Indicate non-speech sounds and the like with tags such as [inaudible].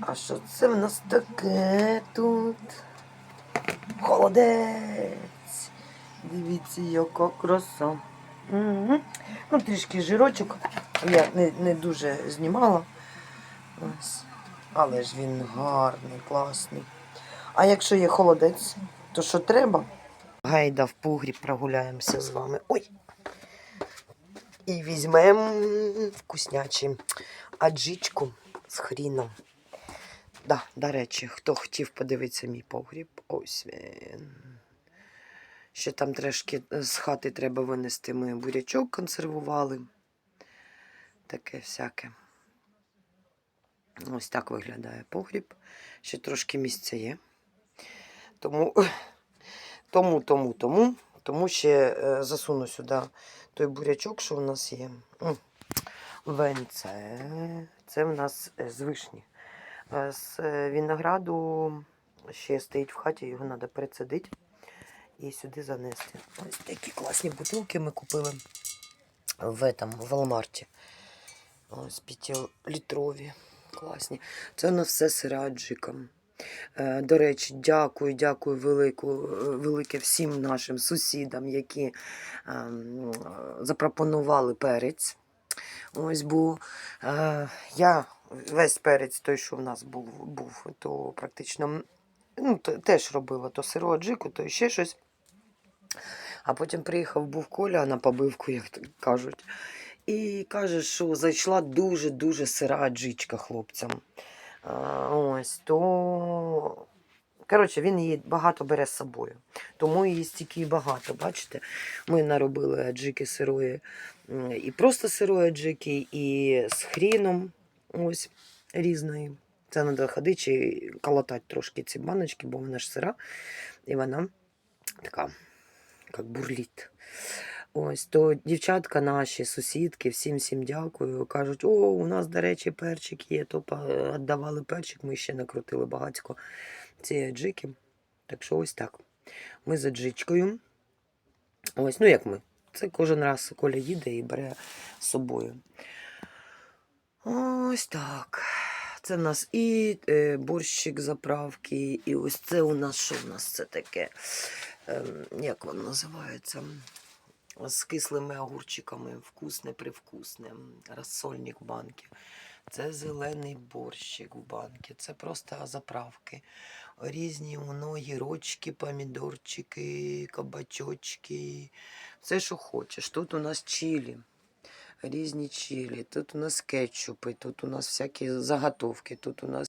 А що це в нас таке тут? Холодець. Дивіться, яка краса. Угу. Ну, трішки жирочок. Я не, не дуже знімала. Ось. Але ж він гарний, класний. А якщо є холодець, то що треба? Гайда в погріб прогуляємося з вами. Ой! І візьмемо вкуснячі аджичку з хріном. Да, до речі, хто хотів подивитися мій погріб, ось він. Ще там трошки з хати треба винести. Ми бурячок консервували. Таке всяке. Ось так виглядає погріб. Ще трошки місця є. Тому, [laughs] тому, тому, тому, тому ще е, засуну сюди той бурячок, що у нас є. Венце. Це в нас е, з вишні. З е, винограду ще стоїть в хаті, його треба перецедити і сюди занести. Ось такі класні бутилки ми купили в этом. Ось п'ятилітрові. Класні. Це у нас все сира аджиком. Е, До речі, дякую, дякую велику, е, велике всім нашим сусідам, які ем, запропонували перець. Ось бо я весь перець, той, що в нас був, був то практично ну, теж робила то сиру аджику, то ще щось. А потім приїхав був Коля на побивку, як кажуть. І каже, що зайшла дуже-дуже сира аджичка хлопцям. А, ось, то. Коротше, він її багато бере з собою. Тому її стільки багато. Бачите, ми наробили аджики сирої, і просто сирої аджики, і з хріном ось різної. Це треба ходити і колотати трошки ці баночки, бо вона ж сира, і вона така, як бурліт. Ось то дівчатка наші, сусідки, всім всім дякую. Кажуть, о, у нас, до речі, перчик є, то віддавали перчик, ми ще накрутили багатько цієї аджики. Так що ось так. Ми з аджичкою. Ось, ну як ми. Це кожен раз Коля їде і бере з собою. Ось так. Це в нас і е, борщик заправки, і ось це у нас що в нас це таке? Ем, як воно називається? З кислими огурчиками, вкусне, привкусне, розсольник в банки. Це зелений борщик в банки, це просто заправки. Різні воно гірочки, помідорчики, кабачочки. Все, що хочеш. Тут у нас чилі, різні чилі, тут у нас кетчупи, тут у нас всякі заготовки, тут у нас